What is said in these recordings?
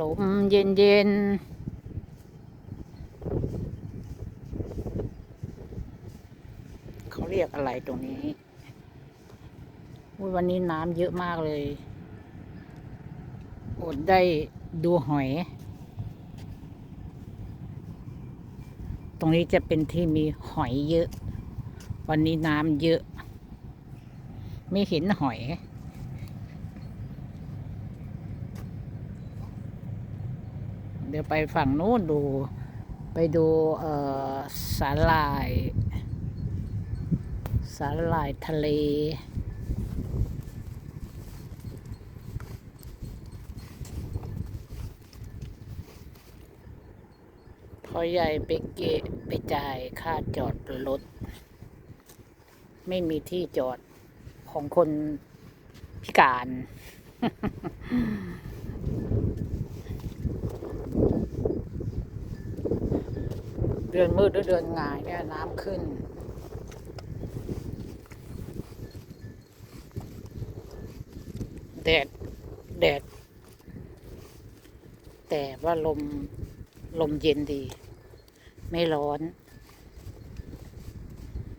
ลมเย็นเย็นๆเขาเรียกอะไรตรงนี้อุ๊ยวันนี้น้ำเยอะมากเลย อดได้ดูหอย ตรงนี้จะเป็นที่มีหอยเยอะ วันนี้น้ำเยอะ ไม่เห็นหอย เดี๋ยวไปฝั่งนู้นดู ไปดูเอ่อสาหร่าย สาหร่ายทะเล พอใหญ่ไปเกะไปจ่ายค่าจอดรถ ไม่มีที่จอดของคนพิการ ดือนมืดหรือเดือนงายเนี่ยน้ำขึ้น แดด แดด แต่ว่าลม ลมเย็นดี ไม่ร้อน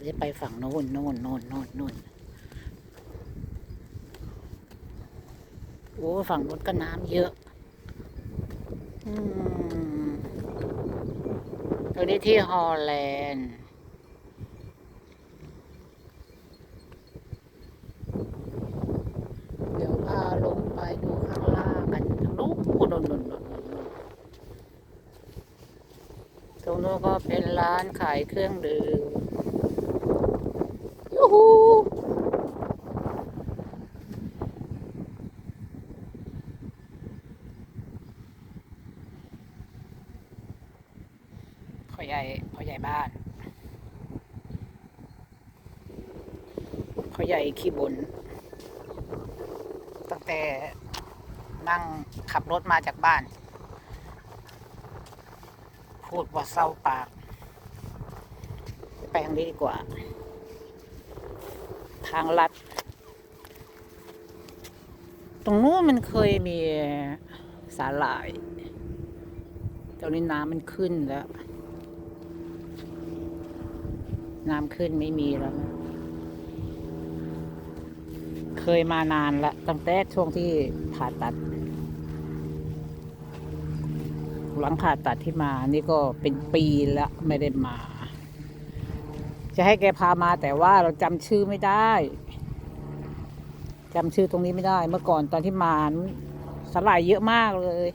จะไปฝั่งโน้นโน่นโน่นโน่นโน่นโอ้ฝั่งโน้นก็น้ำเยอะ อืม ตรงนี้ที่ฮอลแลนด์เดี๋ยวพาลงไปดูข้างล่างกันทางนู้นนนนนนนตรงนู้นก็เป็นร้านขายเครื่องดื่มยูฮูพ่อใหญ่พ่อใหญ่บ้านพ่อใหญ่ ขี้บน ตั้งแต่นั่งขับรถมาจากบ้าน พูดว่าเศร้าปาก ไปทางนี้ดีกว่า ทางลัด ตรงนู้นมันเคยมีสาหร่ายตรงนี้น้ำมันขึ้นแล้ว น้ำขึ้นไม่มีแล้ว ยมานานละตั้งแต่ช่วงที่ผ่าตัด หลังผ่าตัดที่มานี่ก็เป็นปีแล้วไม่ได้มา จะให้แกพามาแต่ว่าเราจำชื่อไม่ได้จำชื่อตรงนี้ไม่ได้ เมื่อก่อนตอนที่มาสลายเยอะมากเลย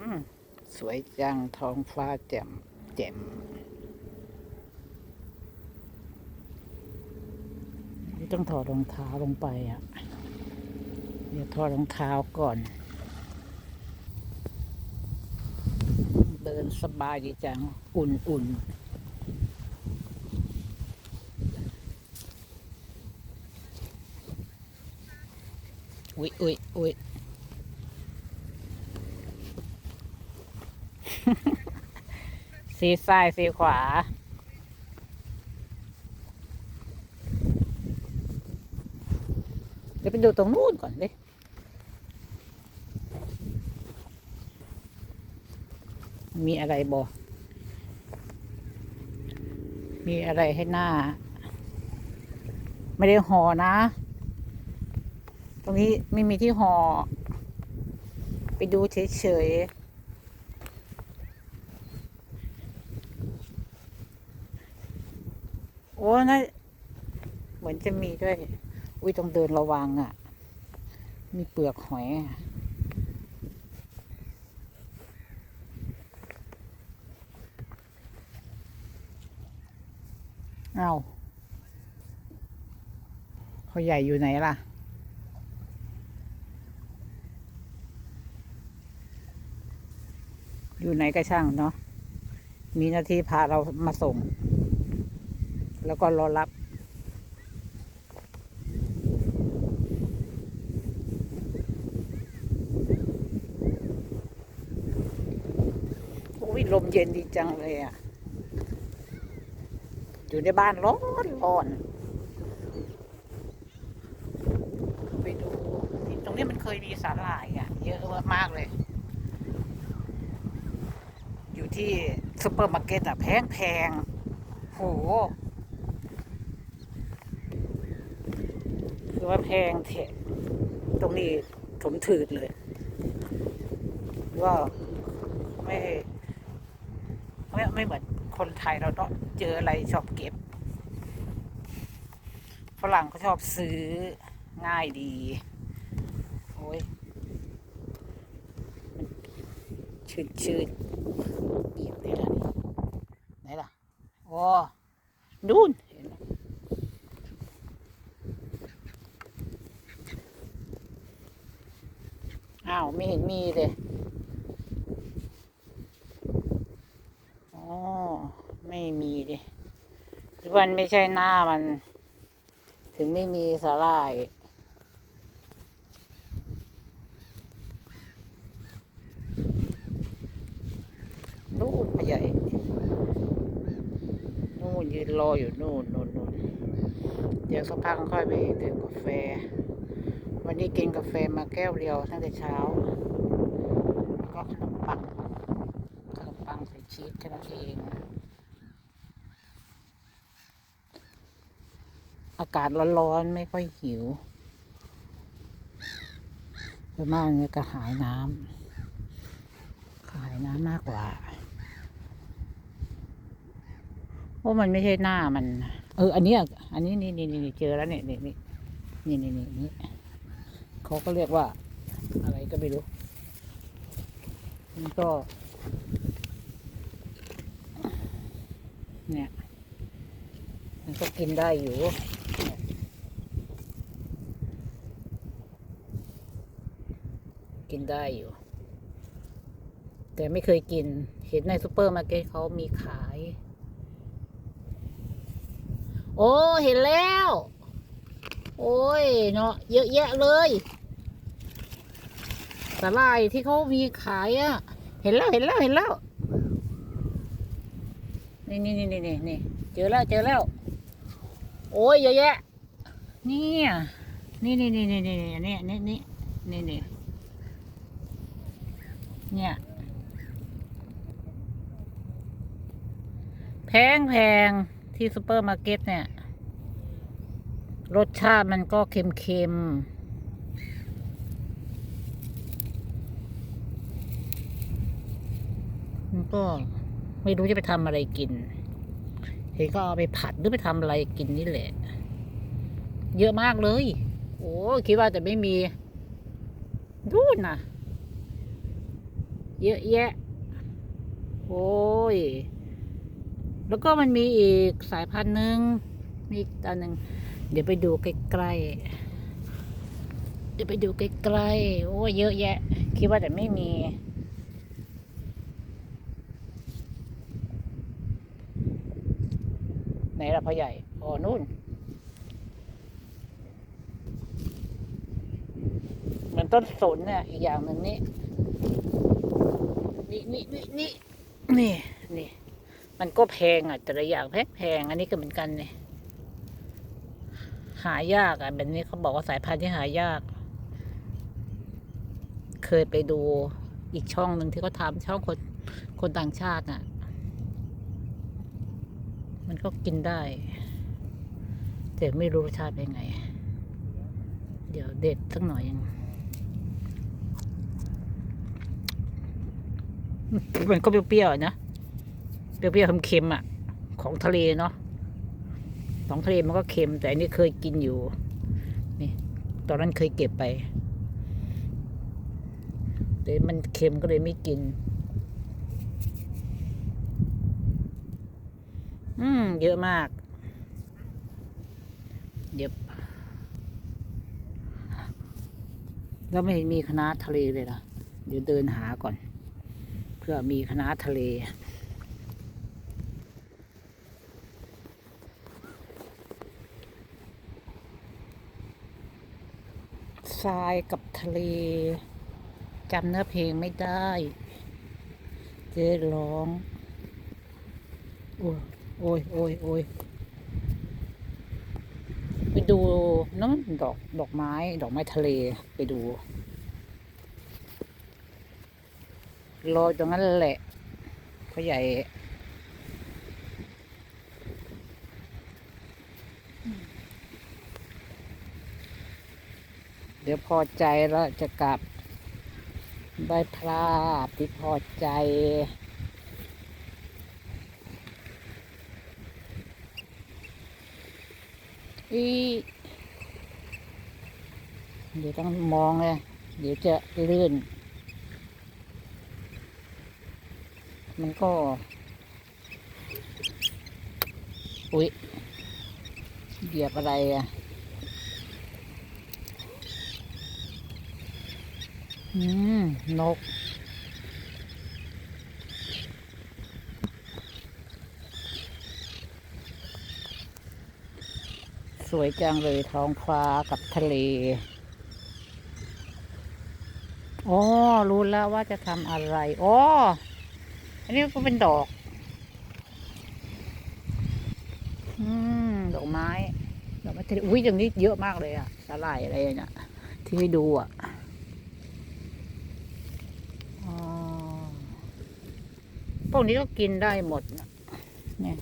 อืม สวยจังท้องฟ้าแจ่มแจ่มต้องถอดรองเท้าลงไปอะ เดี๋ยวถอดรองเท้าก่อน เดินสบายดีจัง อุ่นๆอุ๊ยอุ๊ยอุ๊ย ซีซ้ายซีขวา เดี๋ยวไปดูตรงนู้นก่อนดิมีอะไรบอมีอะไรให้หน้า ไม่ได้ห่อนะ ตรงนี้ไม่มีที่ห่อ ไปดูเฉยๆ โอ้นะเหมือนจะมีด้วย อุ้ยต้องเดินระวังอะ มีเปลือกหอยเอาพ่อใหญ่อยู่ไหนล่ะ อยู่ไหนก็ช่างเนาะ มีหน้าที่พาเรามาส่ง แล้วก็รอรับโอ้ยลมเย็นดีจังเลยอะ อยู่ในบ้านร้อนร้อนไปดูตรงนี้มันเคยมีสาหร่ายอะ เยอะมากเลย อยู่ที่ซูเปอร์มาร์เก็ตอะแพงแพงโห คือ ว่าแพงเถะตรงนี้ถมถืดเลย ว่าไม่ไม่ไม่เหมือนคนไทยเราต้องเจออะไรชอบเก็บ ฝรั่งเขาชอบซื้อง่ายดี โอ้ยชื่นชื่นเบียบเลยล่ะไหนล่ะโอ้นู่นเห็น ไหมอ้าวไม่เห็นมีเลยอ๋อไม่มีเลยหรือมันไม่ใช่หน้ามัน ถึงไม่มีสาหร่ายนู่นพ่ใหญ่นู่นยืนรออยู่นู่นนู่นนู่นเดี๋ยวสักพักค่อยไปดื่มกาแฟ วันนี้กินกาแฟมาแก้วเดียวตั้งแต่เช้า แล้วก็ขนมปัง ขนมปังใส่ชีสแค่นั้นเอง อากาศร้อนๆ ไม่ค่อยหิวโดยมากเนี่ยก็หายน้ำหายน้ำมากกว่าเพราะมันไม่ใช่หน้ามัน เออ อันนี้ อันนี้นี่นี่นี่เจอแล้วเนี่ยนี่นี่นี่นี่นี่ เขาก็เรียกว่า อะไรก็ไม่รู้มันก็ เนี่ย มันก็กินได้อยู่กินได้อยู่ แต่ไม่เคยกิน เห็นในซูเปอร์มาร์เก็ตเขามีขาย โอ้ เห็นแล้ว โอ้ย เนาะเยอะแยะเลย สาลายที่เขามีขายอะ่ะ เห็นแล้วเห็นแล้วเห็นแล้วนี่นี่นี่นี่นี่นี่เจอแล้วเจอแล้ว โอ้ยเยอะแยะเนี่ยนี่นี่นี่นี่นี่นี่นี่นี่นี่นี่เนี่ยแพงแพงที่ซูเปอร์มาร์เก็ตเนี่ย รสชาติมันก็เค็มๆ มัน ก็ไม่รู้จะไปทำอะไรกิน เห็นก็เอาไปผัดหรือไปทำอะไรกินนี่แหละ เยอะมากเลย โอ้คิดว่าจะไม่มี ดูนะเยอะแยะ โอ้ย แล้วก็มันมีอีกสายพันธุ์หนึ่งมีอีกตัวหนึ่งเดี๋ยวไปดูใกล้ๆ เดี๋ยวไปดูใกล้ๆ โอ้เยอะแยะ คิดว่าแต่ไม่มี ไหนล่ะพ่อใหญ่อ๋อนู่น เหมือนต้นสนเนี่ยอีกอย่างหนึ่งนี่นี่นี่นี่นี่นี่นี่มันก็แพงอะ แต่ละอย่างแพงแพงอันนี้ก็เหมือนกันเนี่ยหายากอะแบบนี้เขาบอกว่าสายพันธุ์ที่หายาก เคยไปดูอีกช่องหนึ่งที่เขาทำช่องคนคนต่างชาติน่ะ ก็กินได้ แต่ไม่รู้รสชาติเป็นไง เดี๋ยวเด็ดสักหน่อยยังมันก็เปรี้ยวๆนะ เปรี้ยวๆเค็มๆอะ ของทะเลเนาะ ของทะเลมันก็เค็ม แต่อันนี้เคยกินอยู่ นี่ ตอนนั้นเคยเก็บไปแต่มันเค็มก็เลยไม่กิน อืม เยอะมาก เดี๋ยวแล้วไม่เห็นมีคณะทะเลเลยนะเดี๋ยวเดินหาก่อน เพื่อมีคณะทะเลทรายกับทะเลจำเนื้อเพลงไม่ได้ เจ๊ร้องโอ้ โอ้ยโอ้ยโอ้ยไปดูน้ำดอกดอกไม้ ดอกไม้ทะเลไปดู รอตรงนั้นแหละพ่อใหญ่เดี๋ยวพอใจแล้วจะกลับใบพลาดที่พอใจ อีเดี๋ยวต้องมองเลยเดี๋ยวจะลื่น มันก็ อุ๊ยเหยียบอะไรอะอืม นก สวยจังเลยท้องฟ้ากับทะเล อ๋อ รู้แล้วว่าจะทำอะไร อ๋อ อันนี้ก็เป็นดอก อืม ดอกไม้ ดอกไม้ทะเลอุ้ยอย่างนี้เยอะมากเลยอะสาหร่ายอะไรเนี่ยที่ให้ดูอะอ๋อพวกนี้ก็กินได้หมดนะเนี่ย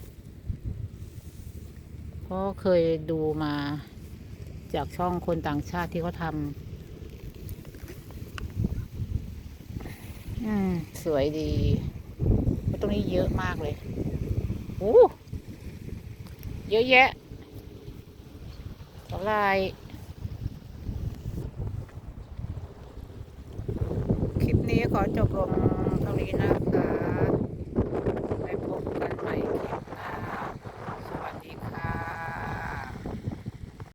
เพราะเคยดูมาจากช่องคนต่างชาติที่เขาทำอืม สวยดีเพราะตรงนี้เยอะมากเลยโอ้เยอะแยะอะไรคลิปนี้ขอจบลงเท่านี้นะคะ